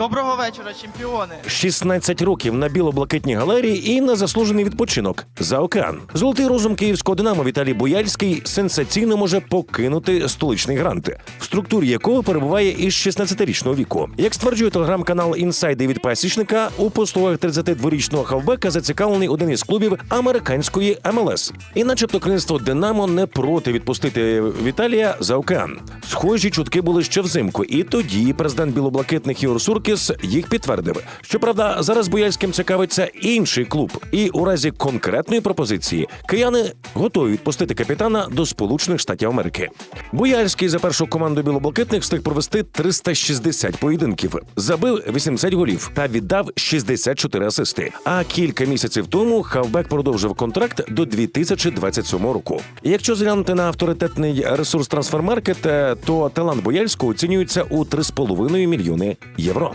Доброго вечора, чемпіони. 16 років на біло-блакитній галерії і на заслужений відпочинок за океан. Золотий розум київського динамо Віталій Бояльський сенсаційно може покинути столичний грант, в структурі якого перебуває із 16-річного віку. Як стверджує телеграм-канал Інсайди від пасічника, у послугах 32-річного хавбека зацікавлений один із клубів американської МЛС. І, начебто, керівництво Динамо не проти відпустити Віталія за океан. Схожі чутки були ще взимку, і тоді президент білоблакитних Ігор Суркіс їх підтвердив. Щоправда, зараз Бояльським цікавиться інший клуб, і у разі конкретної пропозиції кияни готові відпустити капітана до Сполучених Штатів Америки. Бояльський за першу команду білоблакитних встиг провести 360 поєдинків, забив 80 голів та віддав 64 асисти. А кілька місяців тому хавбек продовжив контракт до 2027 року. Якщо зглянути на авторитетний ресурс трансфермаркет, то талант Бояльського оцінюється у 3,5 мільйони євро.